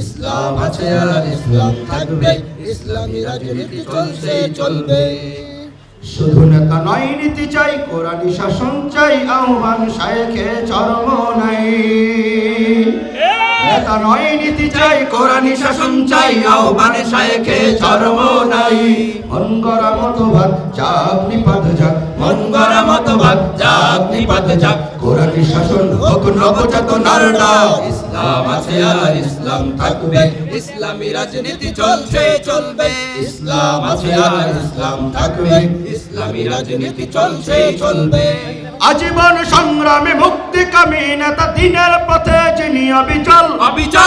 ইসলাম আছে আর ইসলাম থাকবে, ইসলামী রাজনীতি চলছে, চলবে। শুধু নেতা নয়, নীতি চাই, কোরআনী শাসন চাই, আহ্বান শায়েখে চরম নাই। নেতা নয়, নীতি চাই, কোরআনী শাসন চাই, আহ্বান শায়েখে চরম নাই। মন গড়া মতবাদ, যাক নিপাত যাক, মন গড়া মতবাদ, যাক নিপাত যাক। কোরআনী শাসন হোক নবচেতনার ইসলাম আছে আর ইসলাম থাকবে। ইসলামী রাজনীতি চলছে চলবে। ইসলাম আছে আর ইসলাম থাকবে। ইসলামী রাজনীতি চলছে চলবে। আজীবন সংগ্রামে মুক্তি কামী নেতা দিনের পথে যিনি অবিচল। অবিচল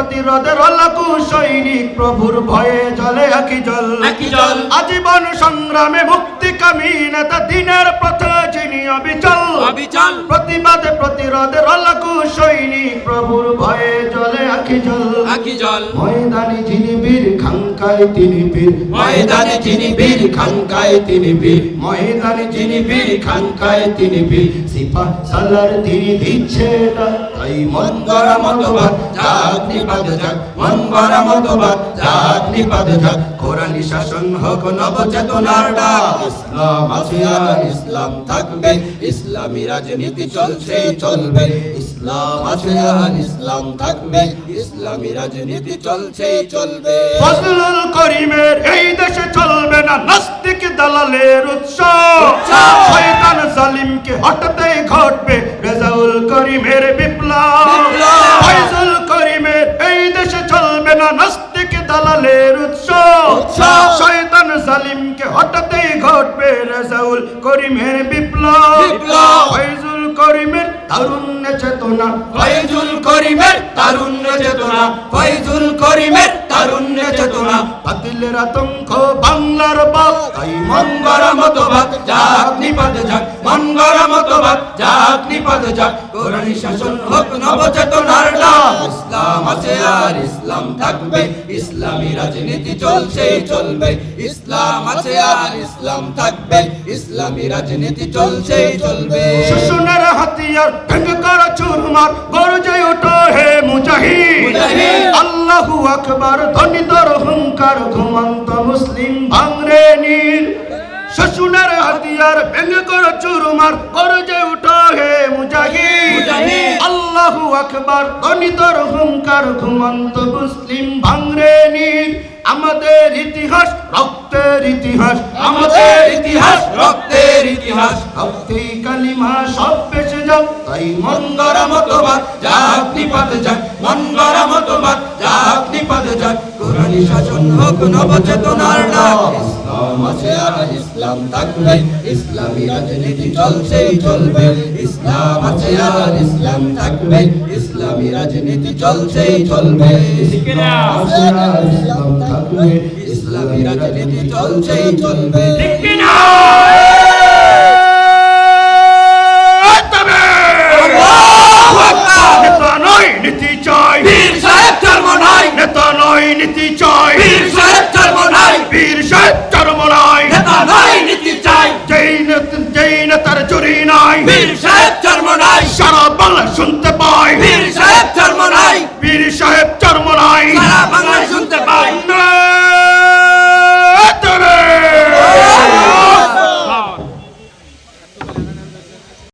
প্রতিরোধের লাখু সৈনিক প্রভুর ভয়ে জলে একই জল। জল। আজীবন সংগ্রামে মুক্তি কামী নেতা দিনের পথে যিনি অবিচল। অবিচল। প্রতিবাদে প্রতিরোধের লাখু সৈনিক প্রভুর ভয়ে জলে একই জল। একই জল। ময়দানে যিনি বীর খাঙ্কায় তিনি বীর। ময়দানে যিনি বীর খাঙ্কায় তিনি বীর। ময়দানে যিনি বীর খাঙ্কায় তিনি বীর। সিপা সালার তিনি দিচ্ছে ডাক। মন গড়া মতবাদ যাক নিপাত যাক মন গড়া মতবাদ যাক নিপাত যাক কোরআনী শাসন হোক নবচেতনার ডাক। ইসলাম আছে আর ইসলাম থাকবে। ইসলামী রাজনীতি চলছে চলবে। ইসলাম আছে আর ইসলাম থাকবে। ইসলামী রাজনীতি চলছে চলবে। ফজলুল করিমের এই দেশে চলবে না নাস্তিক দালালের উৎসব উৎসব। শয়তান জালিমকে হঠাৎই ঘটবে রেজাউল করিমের বিপ্লব। ফয়জুল করিমের এই দেশে চলবে না নাস্তিক দালালের উৎসব। শয়তান জালিমকে হঠাৎই ঘটবে রেজাউল করিমের বিপ্লব। ফয়জুল করিমের তারুণ্য চেতনা ফয়জুল করিমের তারুণ্য চেতনা ফয়জুল করিমের তারুণ্য চেতনা বাতিলের আতঙ্ক বাংলার তাই মন মন গড়া মতবাদ যাক নিপাত যাক মন গড়া মতবাদ যাক নিপাত যাক। কোরআনী শাসন হোক নবচেতনার ডাক। ইসলাম আছে আর ইসলাম থাকবে ইসলামী রাজনীতি চলছে চলবে। ইসলাম আছে আর ইসলাম থাকবে ইসলামী রাজনীতি চলছে চলবে। শোষণের হাতিয়ার ভেঙে করা চুরমার গর্জে ওঠো হে মুজাহিদ। আল্লাহু আকবার ধ্বনি তোর হুঙ্কার ঘুমন্ত মুসলিম ভাঙরে নীর শোষণের হাতিয়ার ভেঙে করা চুরমার গর্জে ওঠো হে মুজাহিদ। মুজাহিদ। আল্লাহু আকবার ধ্বনি তোর হুঙ্কার ঘুমন্ত মুসলিম ভাঙরে নীর আমাদের ইতিহাস রক্তের ইতিহাস আমাদের ইতিহাস রক্তের ইতিহাস। রক্তেই কালিমা সব বেঁচে যাও তাই মন গড়া মতবাদ যাক নিপাত যাক মন গড়া মতবাদ যাক নিপাত যাক কোরআনী শাসন হোক নবচেতনার ডাক ইসলাম আছে আর ইসলাম থাকবে ইসলামী রাজনীতি চলছে চলবে। ইসলাম আছে আর ইসলাম থাকবে ইসলামী রাজনীতি চলছে চলবে। ইসলাম আছে আর ইসলাম থাকবে ইসলামী রাজনীতি চলছে চলবে। ঠিক